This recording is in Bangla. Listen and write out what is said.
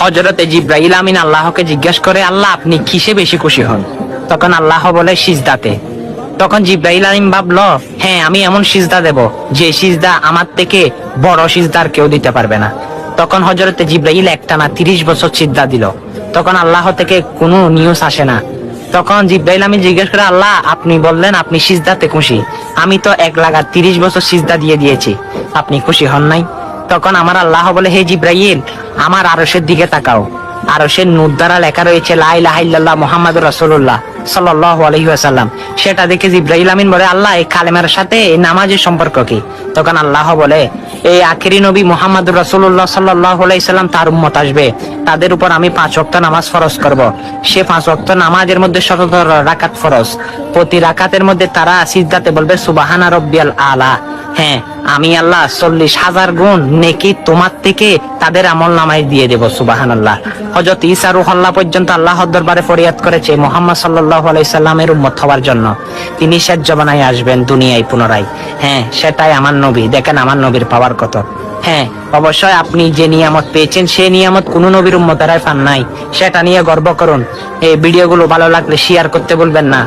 হজরতে জিব্রাইল আমিন আল্লাহকে জিজ্ঞেস করে, আল্লাহ, আপনি কিসে বেশি খুশি হন? তখন আল্লাহ বলে, সিজদাতে। তখন জিব্রাইল আলিম ভাবলো হ্যাঁ আমি এমন সিজদা দেব, যে সিজদা আমার থেকে বড় সিজদার কেউ দিতে পারবে না। তখন হজরতে জিব্রাইল একটানা তিরিশ বছর সিজদা দিল। তখন আল্লাহ থেকে কোনো নিউজ আসে না। তখন জিব্রাইল আমি জিজ্ঞেস করে, আল্লাহ, আপনি বললেন আপনি সিজদাতে খুশি। আমি তো এক লাগার তিরিশ বছর সিজদা দিয়ে দিয়েছি। আপনি খুশি হন নাই? তখন আমার আল্লাহ বলে, হে জিব্রাইল, আমার আরসের দিকে তাকাও। আরসের নূর দ্বারা লেখা রয়েছে লাই লাহাইল্লাহ মোহাম্মদ রসুল্লাহ সাল্লাহ আলহি আসাল্লাম সেটা দেখে জিব্রাইল আমিন বলে, আল্লাহ, এই কালেমার সাথে এই নামাজের সম্পর্ক কি? তখন আল্লাহ বলে, এই আখেরি নবী মোহাম্মদ রসুল্লাহ সাল্লাহ আলাইসাল্লাম তার উম্মত আসবে। তাদের উপর আমি পাঁচ ওয়াক্ত নামাজ ফরজ করব। সে পাঁচ ওয়াক্ত নামাজের মধ্যে শত রাকাত ফরজ। প্রতি রাকাতের মধ্যে তারা সিজদাতে বলবে, সুবাহানা রব্বিয়াল আলা। হ্যাঁ আমি আল্লাহ চল্লিশ হাজার গুণ নেকি তোমার থেকে তাদের আমল নামায় দিয়ে দেব সুবাহান আল্লাহ হজরত ইসা রুহল্লাহ পর্যন্ত আল্লাহর দরবারে ফরিয়াদ করেছে মোহাম্মদ সাল্লাহ আলাইসাল্লামের উম্মত হওয়ার জন্য। তিনি শেষ জবানায় আসবেন দুনিয়ায় পুনরায়। হ্যাঁ সেটাই আমার নবী। দেখেন আমার নবীর পাওয়ার কত। হ্যাঁ অবশ্যই আপনি যে নিয়ামত পেয়েছেন সেই নিয়ামত কোনো নবীর উম্মতারাই পান নাই। সেটা নিয়ে গর্ব করুন। এই ভিডিওগুলো ভালো লাগলে শেয়ার করতে বলবেন না।